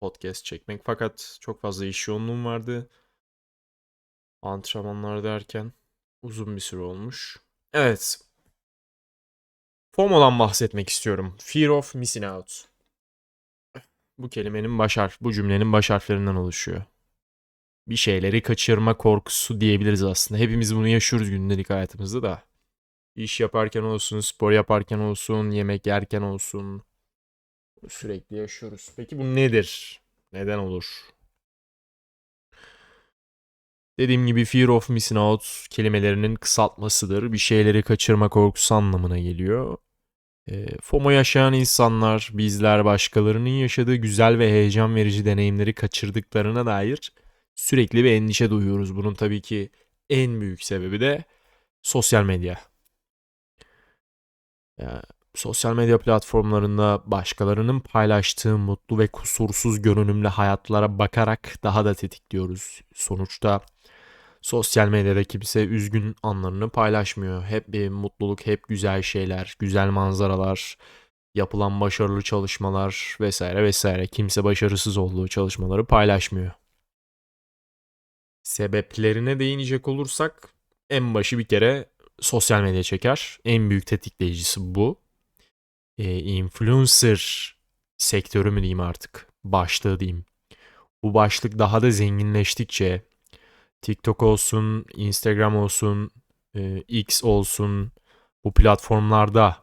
podcast çekmek. Fakat çok fazla iş yoğunluğum vardı. Antrenmanlar derken uzun bir süre olmuş. Evet. FOMO'dan bahsetmek istiyorum. Fear of Missing Out. Bu kelimenin baş harf, bu cümlenin baş harflerinden oluşuyor. Bir şeyleri kaçırma korkusu diyebiliriz aslında. Hepimiz bunu yaşıyoruz gündelik hayatımızda da. İş yaparken olsun, spor yaparken olsun, yemek yerken olsun. Sürekli yaşıyoruz. Peki bu nedir? Neden olur? Dediğim gibi fear of missing out kelimelerinin kısaltmasıdır. Bir şeyleri kaçırma korkusu anlamına geliyor. E, FOMO yaşayan insanlar, bizler başkalarının yaşadığı güzel ve heyecan verici deneyimleri kaçırdıklarına dair sürekli bir endişe duyuyoruz. Bunun tabii ki en büyük sebebi de sosyal medya. Ya, sosyal medya platformlarında başkalarının paylaştığı mutlu ve kusursuz görünümlü hayatlara bakarak daha da tetikliyoruz. Sonuçta sosyal medyada kimse üzgün anlarını paylaşmıyor. Hep bir mutluluk, hep güzel şeyler, güzel manzaralar, yapılan başarılı çalışmalar vesaire vesaire. Kimse başarısız olduğu çalışmaları paylaşmıyor. Sebeplerine değinecek olursak en başı bir kere sosyal medya çeker. En büyük tetikleyicisi bu. Ee, influencer sektörü mü diyeyim artık? Başlığı diyeyim. Bu başlık daha da zenginleştikçe TikTok olsun, Instagram olsun, e, X olsun bu platformlarda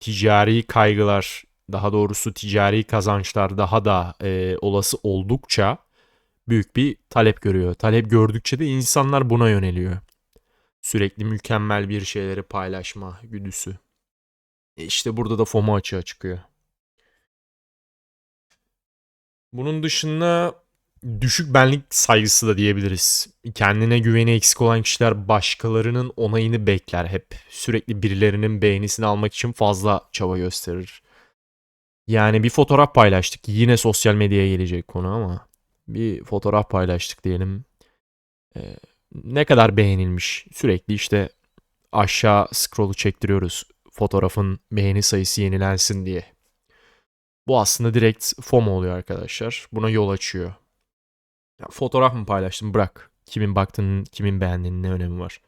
ticari kaygılar, daha doğrusu ticari kazançlar daha da e, olası oldukça büyük bir talep görüyor. Talep gördükçe de insanlar buna yöneliyor. Sürekli mükemmel bir şeyleri paylaşma güdüsü. E işte burada da FOMO açığa çıkıyor. Bunun dışında düşük benlik saygısı da diyebiliriz. Kendine güveni eksik olan kişiler başkalarının onayını bekler hep. Sürekli birilerinin beğenisini almak için fazla çaba gösterir. Yani bir fotoğraf paylaştık. Yine sosyal medyaya gelecek konu ama bir fotoğraf paylaştık diyelim. Ee, ne kadar beğenilmiş? Sürekli işte aşağı scroll'u çektiriyoruz. Fotoğrafın beğeni sayısı yenilensin diye. Bu aslında direkt FOMO oluyor arkadaşlar. Buna yol açıyor. Ya fotoğraf mı paylaştın bırak. Kimin baktığının, kimin beğendiğinin ne önemi var?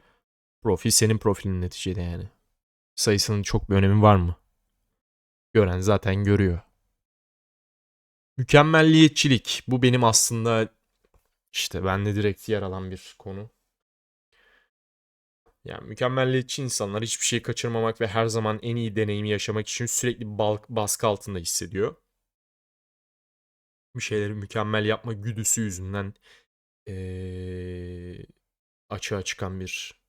Profil senin profilin neticede yani. Sayısının çok bir önemi var mı? Gören zaten görüyor. Mükemmelliyetçilik. Bu benim aslında işte bende direkt yer alan bir konu. Yani mükemmelliyetçi insanlar hiçbir şey kaçırmamak ve her zaman en iyi deneyimi yaşamak için sürekli baskı altında hissediyor. Bir şeyleri mükemmel yapma güdüsü yüzünden ee, açığa çıkan bir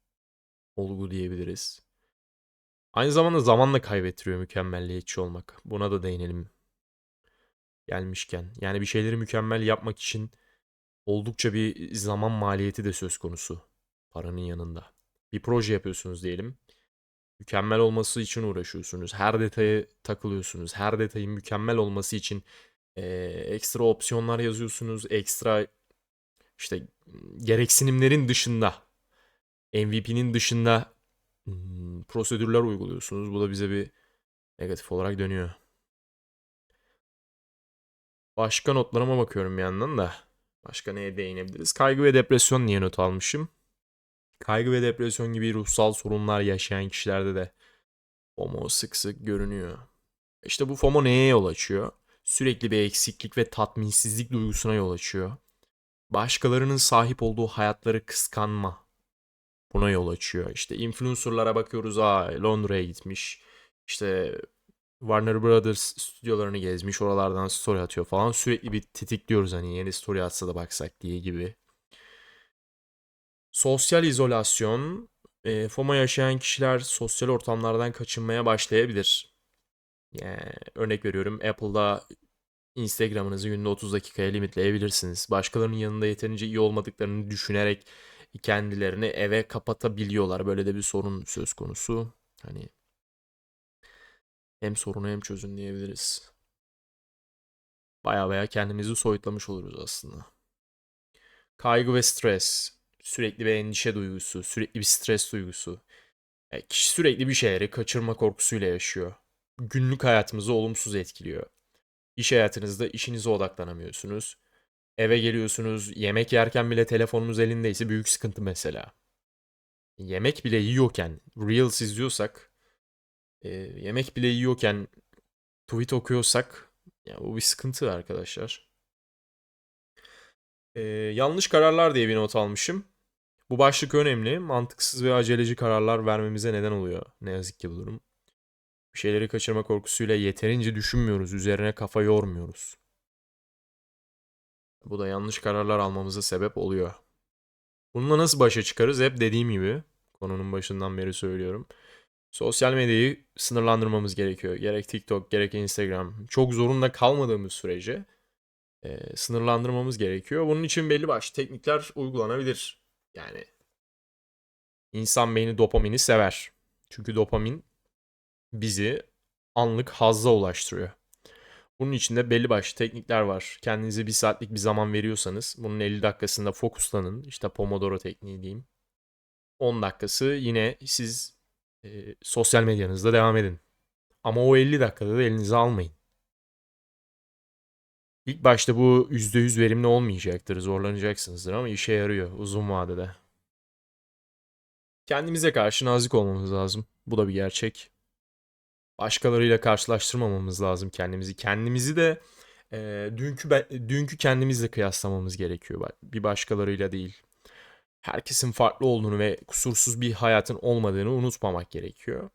olgu diyebiliriz. Aynı zamanda zamanla kaybettiriyor mükemmelliyetçi olmak. Buna da değinelim gelmişken. Yani bir şeyleri mükemmel yapmak için oldukça bir zaman maliyeti de söz konusu paranın yanında. Bir proje yapıyorsunuz diyelim. Mükemmel olması için uğraşıyorsunuz. Her detaya takılıyorsunuz. Her detayın mükemmel olması için e, ekstra opsiyonlar yazıyorsunuz. Ekstra işte gereksinimlerin dışında MVP'nin dışında hmm, prosedürler uyguluyorsunuz. Bu da bize bir negatif olarak dönüyor. Başka notlarıma bakıyorum bir yandan da. Başka neye değinebiliriz? Kaygı ve depresyon niye not almışım? Kaygı ve depresyon gibi ruhsal sorunlar yaşayan kişilerde de FOMO sık sık görünüyor. İşte bu FOMO neye yol açıyor? Sürekli bir eksiklik ve tatminsizlik duygusuna yol açıyor. Başkalarının sahip olduğu hayatları kıskanma buna yol açıyor. İşte influencerlara bakıyoruz. Aa Londra'ya gitmiş. İşte Warner Brothers stüdyolarını gezmiş. Oralardan story atıyor falan. Sürekli bir tetikliyoruz hani yeni story atsa da baksak diye gibi. Sosyal izolasyon. E, FOMO yaşayan kişiler sosyal ortamlardan kaçınmaya başlayabilir. Yani örnek veriyorum Apple'da Instagram'ınızı günde 30 dakikaya limitleyebilirsiniz. Başkalarının yanında yeterince iyi olmadıklarını düşünerek kendilerini eve kapatabiliyorlar. Böyle de bir sorun söz konusu. Hani hem sorunu hem çözün diyebiliriz. Baya baya kendimizi soyutlamış oluruz aslında. Kaygı ve stres. Sürekli bir endişe duygusu, sürekli bir stres duygusu. Yani kişi sürekli bir şeyleri kaçırma korkusuyla yaşıyor. Günlük hayatımızı olumsuz etkiliyor. İş hayatınızda işinize odaklanamıyorsunuz. Eve geliyorsunuz, yemek yerken bile telefonunuz elindeyse büyük sıkıntı mesela. Yemek bile yiyorken, Reels izliyorsak, e, yemek bile yiyorken tweet okuyorsak, ya bu bir sıkıntı arkadaşlar. E, yanlış kararlar diye bir not almışım. Bu başlık önemli. Mantıksız ve aceleci kararlar vermemize neden oluyor. Ne yazık ki bu durum. Bir şeyleri kaçırma korkusuyla yeterince düşünmüyoruz, üzerine kafa yormuyoruz. Bu da yanlış kararlar almamıza sebep oluyor. Bununla nasıl başa çıkarız? Hep dediğim gibi, konunun başından beri söylüyorum. Sosyal medyayı sınırlandırmamız gerekiyor. Gerek TikTok, gerek Instagram. Çok zorunda kalmadığımız sürece e, sınırlandırmamız gerekiyor. Bunun için belli başlı teknikler uygulanabilir. Yani insan beyni dopamini sever. Çünkü dopamin bizi anlık hazza ulaştırıyor. Bunun içinde belli başlı teknikler var. Kendinize bir saatlik bir zaman veriyorsanız bunun 50 dakikasında fokuslanın. İşte Pomodoro tekniği diyeyim. 10 dakikası yine siz e, sosyal medyanızda devam edin. Ama o 50 dakikada da elinize almayın. İlk başta bu %100 verimli olmayacaktır, zorlanacaksınızdır ama işe yarıyor uzun vadede. Kendimize karşı nazik olmamız lazım. Bu da bir gerçek. Başkalarıyla karşılaştırmamamız lazım kendimizi. Kendimizi de e, dünkü be- dünkü kendimizle kıyaslamamız gerekiyor. Bir başkalarıyla değil. Herkesin farklı olduğunu ve kusursuz bir hayatın olmadığını unutmamak gerekiyor.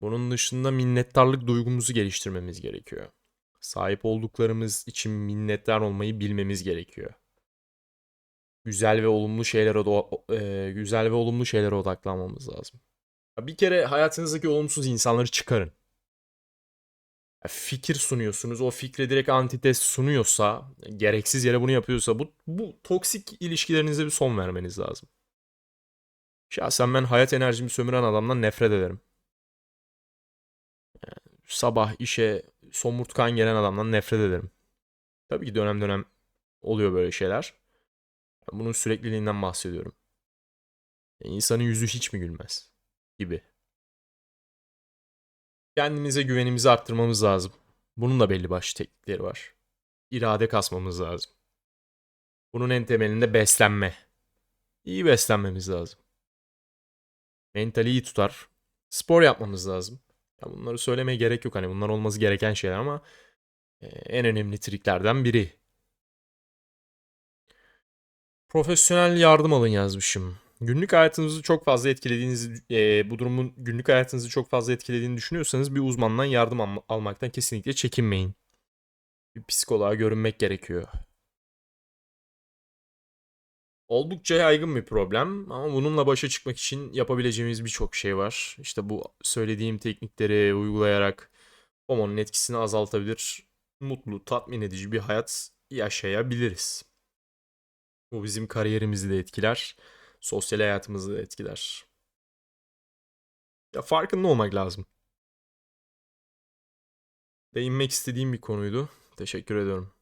Bunun dışında minnettarlık duygumuzu geliştirmemiz gerekiyor. Sahip olduklarımız için minnettar olmayı bilmemiz gerekiyor. Güzel ve olumlu şeylere e, güzel ve olumlu şeylere odaklanmamız lazım. Bir kere hayatınızdaki olumsuz insanları çıkarın. Fikir sunuyorsunuz. O fikre direkt antites sunuyorsa, gereksiz yere bunu yapıyorsa bu, bu toksik ilişkilerinize bir son vermeniz lazım. Şahsen ben hayat enerjimi sömüren adamdan nefret ederim. Sabah işe somurtkan gelen adamdan nefret ederim. Tabii ki dönem dönem oluyor böyle şeyler. Bunun sürekliliğinden bahsediyorum. İnsanın yüzü hiç mi gülmez? Gibi. Kendimize güvenimizi arttırmamız lazım. Bunun da belli başlı teknikleri var. İrade kasmamız lazım. Bunun en temelinde beslenme. İyi beslenmemiz lazım. Mentali iyi tutar. Spor yapmamız lazım. Ya bunları söylemeye gerek yok. Hani bunlar olması gereken şeyler ama e, en önemli triklerden biri. Profesyonel yardım alın yazmışım. Günlük hayatınızı çok fazla etkilediğinizi, e, bu durumun günlük hayatınızı çok fazla etkilediğini düşünüyorsanız bir uzmandan yardım alma- almaktan kesinlikle çekinmeyin. Bir psikoloğa görünmek gerekiyor. Oldukça yaygın bir problem ama bununla başa çıkmak için yapabileceğimiz birçok şey var. İşte bu söylediğim teknikleri uygulayarak hormonun etkisini azaltabilir, mutlu, tatmin edici bir hayat yaşayabiliriz. Bu bizim kariyerimizi de etkiler, sosyal hayatımızı da etkiler. Ya farkında olmak lazım. Değinmek istediğim bir konuydu. Teşekkür ediyorum.